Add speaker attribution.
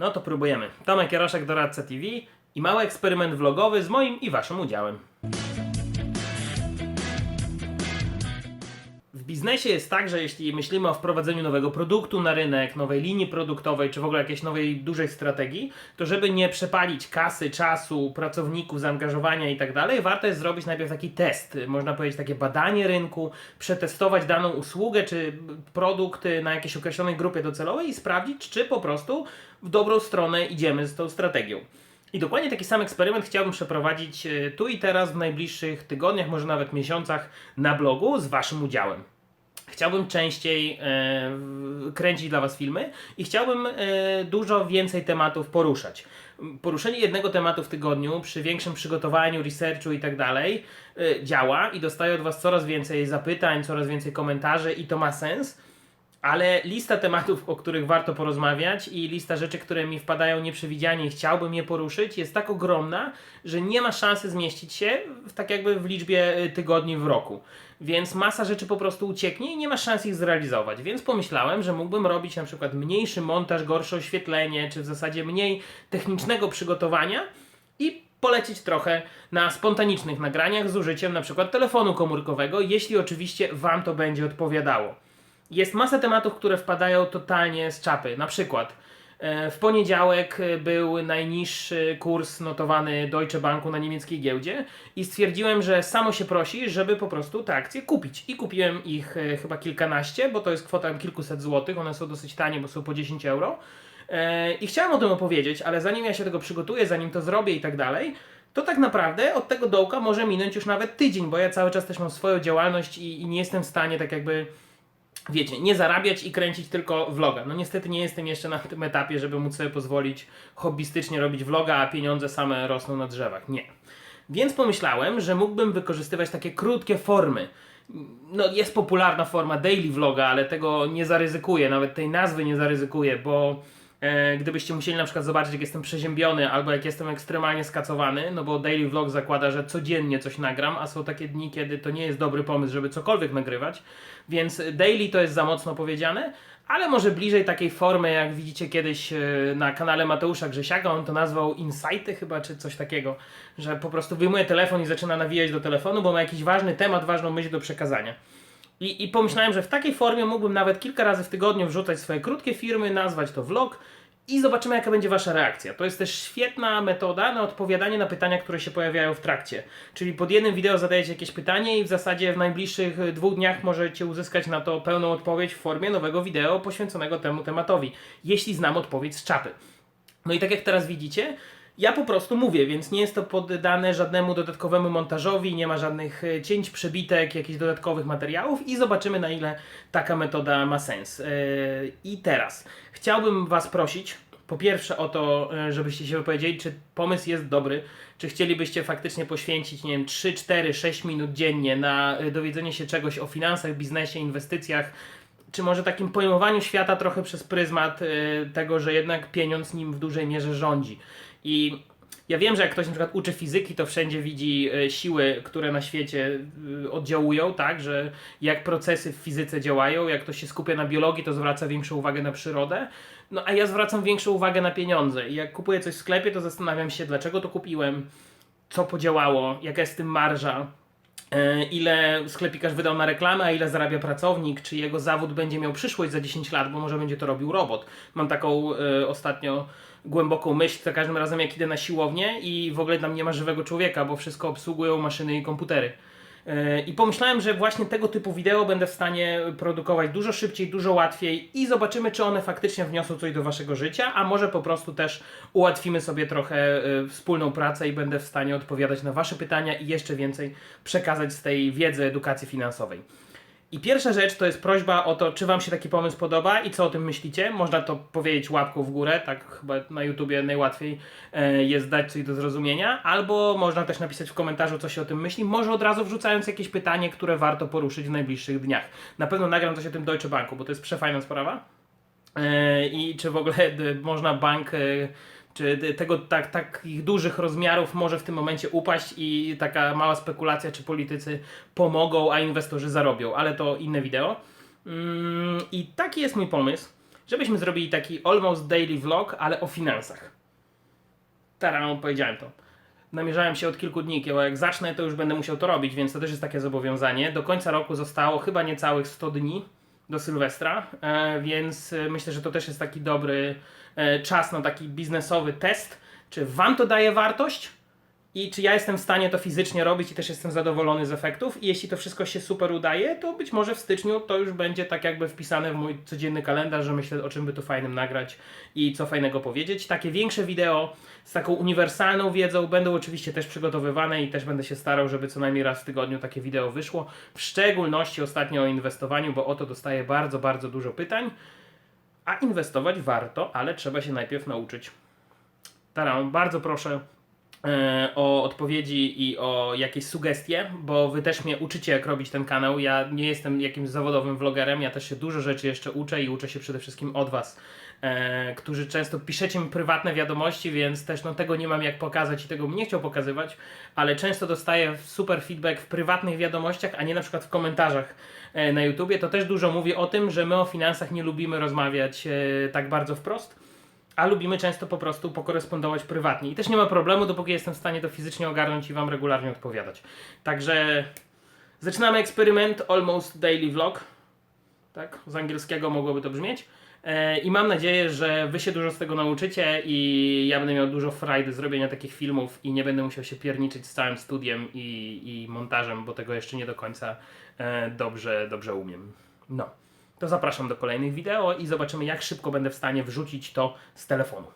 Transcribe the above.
Speaker 1: No to próbujemy. Tomek Jaroszek, Doradca TV i mały eksperyment vlogowy z moim i waszym udziałem. Biznesie jest tak, że jeśli myślimy o wprowadzeniu nowego produktu na rynek, nowej linii produktowej, czy w ogóle jakiejś nowej, dużej strategii, to żeby nie przepalić kasy, czasu, pracowników, zaangażowania i tak dalej, warto jest zrobić najpierw taki test, można powiedzieć takie badanie rynku, przetestować daną usługę czy produkt na jakiejś określonej grupie docelowej i sprawdzić, czy po prostu w dobrą stronę idziemy z tą strategią. I dokładnie taki sam eksperyment chciałbym przeprowadzić e, tu i teraz w najbliższych tygodniach, może nawet miesiącach na blogu z Waszym udziałem. Chciałbym częściej e, kręcić dla Was filmy i chciałbym e, dużo więcej tematów poruszać. Poruszenie jednego tematu w tygodniu przy większym przygotowaniu, researchu i tak dalej e, działa i dostaję od Was coraz więcej zapytań, coraz więcej komentarzy i to ma sens. Ale lista tematów, o których warto porozmawiać i lista rzeczy, które mi wpadają nieprzewidzianie i chciałbym je poruszyć, jest tak ogromna, że nie ma szansy zmieścić się w, tak jakby w liczbie y, tygodni w roku. Więc masa rzeczy po prostu ucieknie i nie ma szans ich zrealizować. Więc pomyślałem, że mógłbym robić na przykład mniejszy montaż, gorsze oświetlenie, czy w zasadzie mniej technicznego przygotowania i polecieć trochę na spontanicznych nagraniach z użyciem na przykład telefonu komórkowego, jeśli oczywiście Wam to będzie odpowiadało. Jest masa tematów, które wpadają totalnie z czapy. Na przykład e, w poniedziałek e, był najniższy kurs notowany Deutsche Banku na niemieckiej giełdzie i stwierdziłem, że samo się prosi, żeby po prostu te akcje kupić. I kupiłem ich e, chyba kilkanaście, bo to jest kwota kilkuset złotych, one są dosyć tanie, bo są po 10 euro. I chciałem o tym opowiedzieć, ale zanim ja się tego przygotuję, zanim to zrobię i tak dalej, to tak naprawdę od tego dołka może minąć już nawet tydzień, bo ja cały czas też mam swoją działalność i, i nie jestem w stanie tak jakby wiecie, nie zarabiać i kręcić tylko vloga. No niestety nie jestem jeszcze na tym etapie, żeby móc sobie pozwolić hobbystycznie robić vloga, a pieniądze same rosną na drzewach. Nie. Więc pomyślałem, że mógłbym wykorzystywać takie krótkie formy. No jest popularna forma daily vloga, ale tego nie zaryzykuję, nawet tej nazwy nie zaryzykuję, bo gdybyście musieli na przykład zobaczyć, jak jestem przeziębiony albo jak jestem ekstremalnie skacowany, no bo daily vlog zakłada, że codziennie coś nagram, a są takie dni, kiedy to nie jest dobry pomysł, żeby cokolwiek nagrywać, więc daily to jest za mocno powiedziane, ale może bliżej takiej formy, jak widzicie kiedyś e, na kanale Mateusza Grzesiaka, on to nazwał insighty chyba, czy coś takiego, że po prostu wyjmuje telefon i zaczyna nawijać do telefonu, bo ma jakiś ważny temat, ważną myśl do przekazania. I, I pomyślałem, że w takiej formie mógłbym nawet kilka razy w tygodniu wrzucać swoje krótkie firmy, nazwać to vlog i zobaczymy, jaka będzie Wasza reakcja. To jest też świetna metoda na odpowiadanie na pytania, które się pojawiają w trakcie. Czyli pod jednym wideo zadajecie jakieś pytanie i w zasadzie w najbliższych y, dwóch dniach możecie uzyskać na to pełną odpowiedź w formie nowego wideo poświęconego temu tematowi, jeśli znam odpowiedź z czapy. No i tak jak teraz widzicie, ja po prostu mówię, więc nie jest to poddane żadnemu dodatkowemu montażowi, nie ma żadnych e, cięć, przebitek, jakichś dodatkowych materiałów i zobaczymy na ile taka metoda ma sens. E, I teraz chciałbym Was prosić, po pierwsze o to, e, żebyście się wypowiedzieli, czy pomysł jest dobry, czy chcielibyście faktycznie poświęcić, nie wiem, 3, 4, 6 minut dziennie na dowiedzenie się czegoś o finansach, biznesie, inwestycjach, czy może takim pojmowaniu świata trochę przez pryzmat tego, że jednak pieniądz nim w dużej mierze rządzi. I ja wiem, że jak ktoś na przykład uczy fizyki, to wszędzie widzi y, siły, które na świecie y, oddziałują, tak, że jak procesy w fizyce działają, jak ktoś się skupia na biologii, to zwraca większą uwagę na przyrodę. No a ja zwracam większą uwagę na pieniądze. I jak kupuję coś w sklepie, to zastanawiam się, dlaczego to kupiłem, co podziałało, jaka jest tym marża, E, ile sklepikarz wydał na reklamę, a ile zarabia pracownik, czy jego zawód będzie miał przyszłość za 10 lat, bo może będzie to robił robot. Mam taką e, ostatnio głęboką myśl, za każdym razem jak idę na siłownię i w ogóle tam nie ma żywego człowieka, bo wszystko obsługują maszyny i komputery. E, I pomyślałem, że właśnie tego typu wideo będę w stanie produkować dużo szybciej, dużo łatwiej i zobaczymy, czy one faktycznie wniosą coś do waszego życia, a może po prostu też ułatwimy sobie trochę e, wspólną pracę i będę w stanie odpowiadać na wasze pytania i jeszcze więcej przekazać z tej wiedzy edukacji finansowej. I pierwsza rzecz to jest prośba o to, czy Wam się taki pomysł podoba i co o tym myślicie. Można to powiedzieć łapką w górę, tak chyba na YouTubie najłatwiej e, jest dać coś do zrozumienia, albo można też napisać w komentarzu, co się o tym myśli, może od razu wrzucając jakieś pytanie, które warto poruszyć w najbliższych dniach. Na pewno nagram coś o tym Deutsche Banku, bo to jest przefajna sprawa. E, I czy w ogóle d, można bank, e, czy tego tak, takich dużych rozmiarów może w tym momencie upaść i taka mała spekulacja, czy politycy pomogą, a inwestorzy zarobią, ale to inne wideo. Mm, I taki jest mój pomysł. żebyśmy zrobili taki almost daily vlog, ale o finansach. Teraz powiedziałem to. Namierzałem się od kilku dni, bo jak zacznę, to już będę musiał to robić, więc to też jest takie zobowiązanie. Do końca roku zostało chyba niecałych 100 dni do Sylwestra, e, więc e, myślę, że to też jest taki dobry e, czas na taki biznesowy test. Czy Wam to daje wartość? I czy ja jestem w stanie to fizycznie robić i też jestem zadowolony z efektów? I jeśli to wszystko się super udaje, to być może w styczniu to już będzie tak jakby wpisane w mój codzienny kalendarz, że myślę o czym by tu fajnym nagrać i co fajnego powiedzieć. Takie większe wideo z taką uniwersalną wiedzą będą oczywiście też przygotowywane i też będę się starał, żeby co najmniej raz w tygodniu takie wideo wyszło. W szczególności ostatnio o inwestowaniu, bo o to dostaję bardzo, bardzo dużo pytań. A inwestować warto, ale trzeba się najpierw nauczyć. Taram, bardzo proszę o odpowiedzi i o jakieś sugestie, bo wy też mnie uczycie, jak robić ten kanał. Ja nie jestem jakimś zawodowym vlogerem, ja też się dużo rzeczy jeszcze uczę i uczę się przede wszystkim od was, e, którzy często piszecie mi prywatne wiadomości, więc też no, tego nie mam jak pokazać i tego bym nie chciał pokazywać, ale często dostaję super feedback w prywatnych wiadomościach, a nie na przykład w komentarzach e, na YouTubie. To też dużo mówi o tym, że my o finansach nie lubimy rozmawiać e, tak bardzo wprost a lubimy często po prostu pokorespondować prywatnie. I też nie ma problemu, dopóki jestem w stanie to fizycznie ogarnąć i Wam regularnie odpowiadać. Także zaczynamy eksperyment Almost Daily Vlog. Tak, z angielskiego mogłoby to brzmieć. E, I mam nadzieję, że Wy się dużo z tego nauczycie i ja będę miał dużo frajdy z robienia takich filmów i nie będę musiał się pierniczyć z całym studiem i, i montażem, bo tego jeszcze nie do końca e, dobrze, dobrze umiem. No to zapraszam do kolejnych wideo i zobaczymy, jak szybko będę w stanie wrzucić to z telefonu.